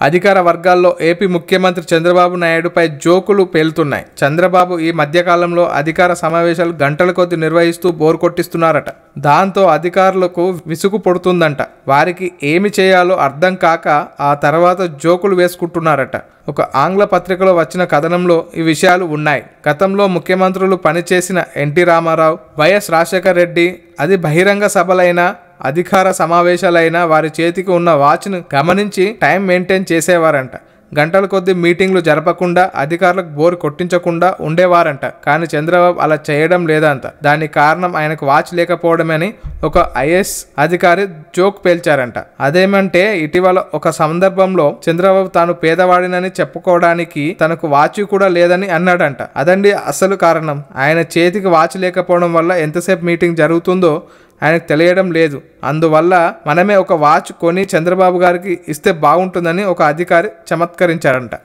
అధికార వర్గాల్లో ఏపీ ముఖ్యమంత్రి చంద్రబాబు నాయుడుపై జోకులు పేలుతున్నాయి. చంద్రబాబు ఈ మధ్యకాలంలో అధికార సమావేశాలు గంటల కొద్ది నిర్వహిస్తూ బోర్ కొట్టిస్తున్నారట. దాంతో అధికారులకు విసుగు పడుతుందంట. వారికి ఏమి చేయాలో అర్థం కాక ఆ తర్వాత జోకులు వేసుకుంటున్నారట. ఒక ఆంగ్ల పత్రికలో వచ్చిన కథనంలో ఈ విషయాలు ఉన్నాయి. గతంలో ముఖ్యమంత్రులు పనిచేసిన ఎన్టీ రామారావు వైఎస్ రాజశేఖర రెడ్డి అది బహిరంగ సభలైనా అధికార సమావేశాలైనా వారి చేతికి ఉన్న వాచ్ను గమనించి టైం మెయింటైన్ చేసేవారంట. గంటల కొద్ది మీటింగ్లు జరపకుండా అధికారులకు బోర్ కొట్టించకుండా ఉండేవారంట. కానీ చంద్రబాబు అలా చేయడం లేదంట. దానికి కారణం ఆయనకు వాచ్ లేకపోవడమని ఒక ఐఏఎస్ అధికారి జోక్ పేల్చారంట. అదేమంటే ఇటీవల ఒక సందర్భంలో చంద్రబాబు తాను పేదవాడినని చెప్పుకోవడానికి తనకు వాచ్ కూడా లేదని అన్నాడంట. అదండి అసలు కారణం. ఆయన చేతికి వాచ్ లేకపోవడం వల్ల ఎంతసేపు మీటింగ్ జరుగుతుందో ఆయనకు తెలియడం లేదు. అందువల్ల మనమే ఒక వాచ్ కొని చంద్రబాబు గారికి ఇస్తే బాగుంటుందని ఒక అధికారి చమత్కరించారంట.